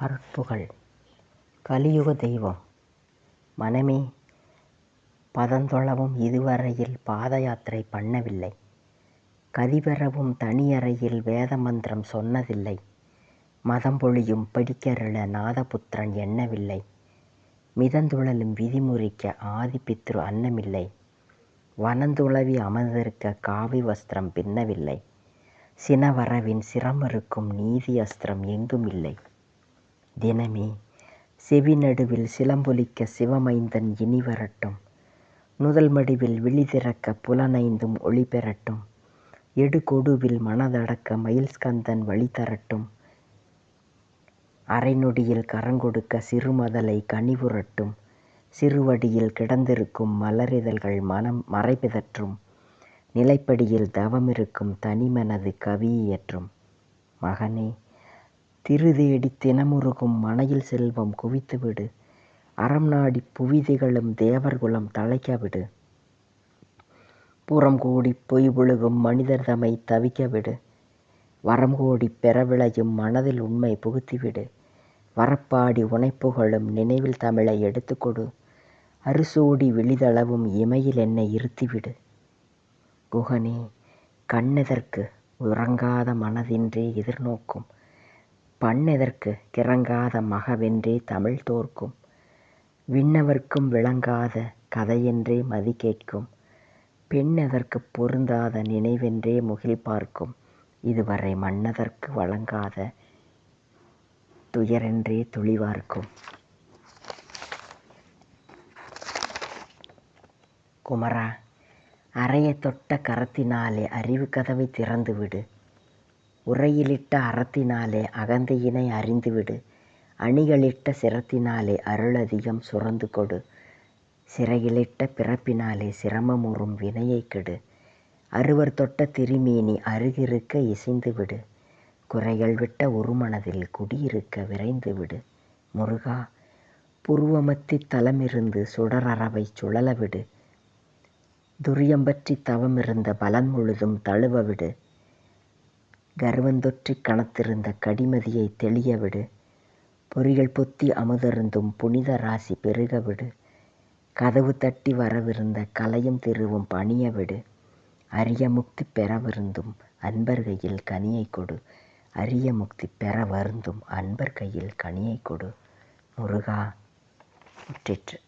அருட்புகழ். கலியுக தெய்வம். மனமே பதந்தொழவும் இதுவரையில் பாதயாத்திரை பண்ணவில்லை. கதிபெறவும் தனியறையில் வேத மந்திரம் சொன்னதில்லை. மதம் பொழியும் பிடிக்கருள நாதபுத்திரன் எண்ணவில்லை. மிதந்துழலும் விதிமுறிக்க ஆதிபித்ரு அன்னமில்லை. வனந்துளவி அமர்ந்திருக்க காவி வஸ்திரம் பின்னவில்லை. சினவரவின் சிரமருக்கும் நீதி அஸ்திரம் எங்கும் இல்லை தினமே செவி நடுவில் சிலம்பொலிக்க சிவமைந்தன் இனி வரட்டும். நுதல் மடிவில் விழி திறக்க புலனைந்தும் ஒளி பெறட்டும். எடுகொடுவில் மனதடக்க மயில்ஸ்கந்தன் வழி தரட்டும். அரைநொடியில் கரங்கொடுக்க சிறுமதலை கனிவுறட்டும் சிறுவடியில் கிடந்திருக்கும் மலரிதழ்கள் மனம் மறைபிதற்றும். நிலைப்படியில் தவமிருக்கும் தனிமனது கவியியற்றும் மகனே திருதேடி தினமுருகும் மனையில் செல்வம் குவித்துவிடு. அறம் நாடி புவி திகழும் தேவர்குலம் தழைக்கவிடு. புறம் கூடி பொய் புழுகும் மனிதர் தமை தவிக்கவிடு. வரம் கோடி பெறவிளையும் மனதில் உண்மை புகுத்திவிடு. வரப்பாடி உனைப்புகழும் நினைவில் தமிழை எடுத்துக்கொடு. அறுசோடி விழிதளவும் இமையில் என்னை இருத்திவிடு. குகனே கண்ணெதற்கு உறங்காத மனதின்றே எதிர்நோக்கும். பண்ணெதற்கு கிறங்காத மகவென்றே தமிழ் தோற்கும். விண்ணவர்க்கும் விளங்காத கதையென்றே மதி கேட்கும். பெண்ணெதற்குப் பொருந்தாத நினைவென்றே முகில் பார்க்கும். இதுவரை மன்னதற்கு வழங்காத துயரென்றே துளிவார்க்கும் குமரா அறையத் தொட்ட கரத்தினாலே அறிவு கதவை திறந்துவிடு. உரையிலிட்ட அறத்தினாலே அகந்தையினை அறிந்துவிடு. அணிகளிட்ட சிரத்தினாலே அருளதிகம் சுரந்து கொடு சிறையிலிட்ட பிறப்பினாலே சிரமமுறும் வினையைக் கெடு. அறுவர் தொட்ட திருமேனி அருகிருக்க இசைந்துவிடு. குறைகள் விட்ட ஒருமனதில் குடியிருக்க விரைந்துவிடு. முருகா புருவமத்தித் தலமிருந்து சுடரறவை சுழலவிடு. துரியம்பற்றி தவமிருந்த பலன் முழுதும் தழுவ விடு கர்வந்தொற்றிக் கணத்திருந்த கடிமதியை தெளியவிடு. பொறிகள் பொத்தி அமுதருந்தும் புனித ராசி பெருகவிடு. கதவு தட்டி வரவிருந்த கலையும் திருவும் பணியவிடு. அரிய முக்தி பெறவிருந்தும் அன்பர் கையில் கனியை கொடு. அரிய முக்தி பெற வருந்தும் அன்பர் கையில் கனியை கொடு. முருகா முற்றிற்று.